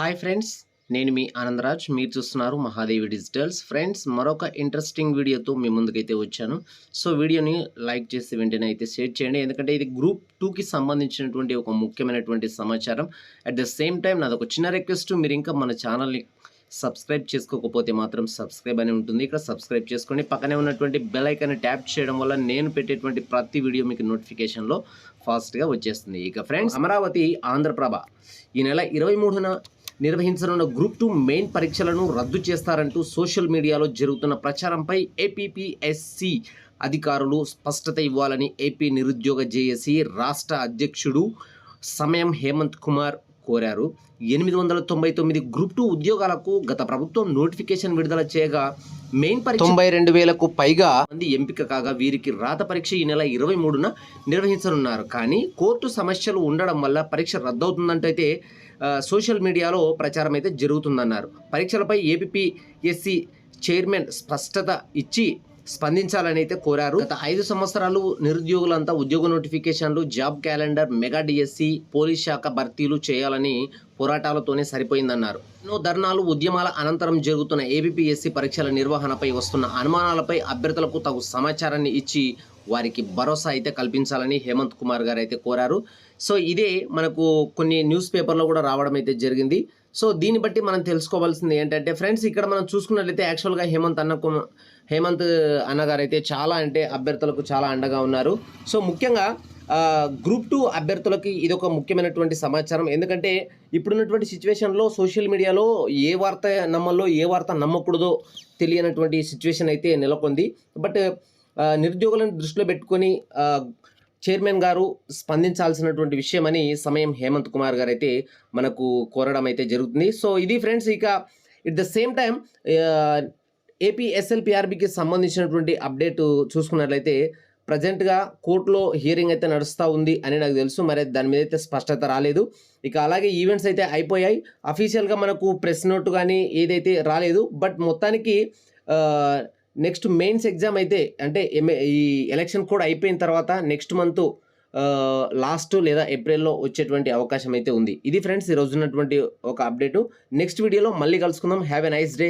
Hi friends నేను మీ ఆనందరాజ్. మీరు చూస్తున్నారు మహాదేవి డిజిటల్స్. ఫ్రెండ్స్ మరొక ఇంట్రెస్టింగ్ వీడియోతో మీ ముందుకైతే వచ్చాను. సో వీడియోని లైక్ చేసి వెంటనే అయితే షేర్ చేయండి. ఎందుకంటే ఇది గ్రూప్ టూకి సంబంధించినటువంటి ఒక ముఖ్యమైనటువంటి సమాచారం. అట్ ద సేమ్ టైం నాది ఒక చిన్న రిక్వెస్ట్ మీరు ఇంకా మన ఛానల్ని సబ్స్క్రైబ్ చేసుకోకపోతే మాత్రం సబ్స్క్రైబ్ అని ఉంటుంది. ఇక్కడ సబ్స్క్రైబ్ చేసుకోండి పక్కనే ఉన్నటువంటి బెల్ ఐకాన్ని ట్యాప్ చేయడం వల్ల నేను పెట్టేటువంటి ప్రతి వీడియో మీకు నోటిఫికేషన్లో ఫాస్ట్గా వచ్చేస్తుంది. ఇక ఫ్రెండ్స్ అమరావతి ఆంధ్రప్రభ. ఈ నెల ఇరవై మూడున నిర్వహించనున్న గ్రూప్ టూ మెయిన్ పరీక్షలను రద్దు చేస్తారంటూ సోషల్ మీడియాలో జరుగుతున్న ప్రచారంపై ఏపీపీఎస్సి అధికారులు స్పష్టత ఇవ్వాలని ఏపీ నిరుద్యోగ జేఏసీ రాష్ట్ర అధ్యక్షుడు సమయం హేమంత్ కుమార్ కోరారు. ఎనిమిది వందల తొంభై తొమ్మిది గ్రూప్ టూ ఉద్యోగాలకు గత ప్రభుత్వం నోటిఫికేషన్ విడుదల చేయగా మెయిన్ పరీక్ష తొంభై రెండు వేలకు పైగా మంది ఎంపిక కాగా వీరికి రాత పరీక్ష ఈ నెల ఇరవై మూడున నిర్వహించనున్నారు. కానీ కోర్టు సమస్యలు ఉండడం వల్ల పరీక్ష రద్దవుతుందంటైతే సోషల్ మీడియాలో ప్రచారం అయితే జరుగుతుందన్నారు. పరీక్షలపై ఏపీఎస్సి చైర్మన్ స్పష్టత ఇచ్చి స్పందించాలని అయితే కోరారు. గత ఐదు సంవత్సరాలు నిరుద్యోగులంతా ఉద్యోగ నోటిఫికేషన్లు job calendar mega DSC police శాఖ భర్తీలు చేయాలని పోరాటాలతోనే సరిపోయిందన్నారు. ఎన్నో ధర్నాలు ఉద్యమాల అనంతరం జరుగుతున్న ఏబిపిఎస్సి పరీక్షల నిర్వహణపై వస్తున్న అనుమానాలపై అభ్యర్థులకు తగు సమాచారాన్ని ఇచ్చి వారికి భరోసా అయితే కల్పించాలని హేమంత్ కుమార్ గారు అయితే కోరారు. సో ఇదే మనకు కొన్ని న్యూస్ పేపర్లో కూడా రావడం అయితే జరిగింది. సో దీన్ని బట్టి మనం తెలుసుకోవాల్సింది ఏంటంటే ఫ్రెండ్స్ ఇక్కడ మనం చూసుకున్నట్లయితే యాక్చువల్గా హేమంత్ అన్న హేమంత్ అన్నగారు అయితే చాలా అంటే అభ్యర్థులకు చాలా అండగా ఉన్నారు. సో ముఖ్యంగా గ్రూప్ టూ అభ్యర్థులకి ఇది ఒక ముఖ్యమైనటువంటి సమాచారం. ఎందుకంటే ఇప్పుడున్నటువంటి సిచ్యువేషన్లో సోషల్ మీడియాలో ఏ వార్త నమ్మల్లో ఏ వార్త నమ్మకూడదో తెలియనటువంటి సిచ్యువేషన్ అయితే నెలకొంది. బట్ నిరుద్యోగులను దృష్టిలో పెట్టుకొని చైర్మన్ గారు స్పందించాల్సినటువంటి విషయం అని సమయం హేమంత్ కుమార్ గారు అయితే మనకు కోరడం అయితే జరుగుతుంది. సో ఇది ఫ్రెండ్స్ ఇక ఇట్ ద సేమ్ టైం ఏపీఎస్ఎల్పిఆర్బికి సంబంధించినటువంటి అప్డేట్ చూసుకున్నట్లయితే ప్రజెంట్గా కోర్టులో హియరింగ్ అయితే నడుస్తూ ఉంది అని నాకు తెలుసు. మరి దాని మీద అయితే స్పష్టత రాలేదు. ఇక అలాగే ఈవెంట్స్ అయితే అయిపోయాయి. అఫీషియల్గా మనకు ప్రెస్ నోట్ కానీ ఏదైతే రాలేదు. బట్ మొత్తానికి నెక్స్ట్ మెయిన్స్ ఎగ్జామ్ అయితే అంటే ఈ ఎలక్షన్ కూడా అయిపోయిన తర్వాత నెక్స్ట్ మంత్ లాస్ట్ లేదా ఏప్రిల్లో వచ్చేటువంటి అవకాశం అయితే ఉంది. ఇది ఫ్రెండ్స్ ఈ ఉన్నటువంటి ఒక అప్డేటు. నెక్స్ట్ వీడియోలో మళ్ళీ కలుసుకుందాం. Have a nice day.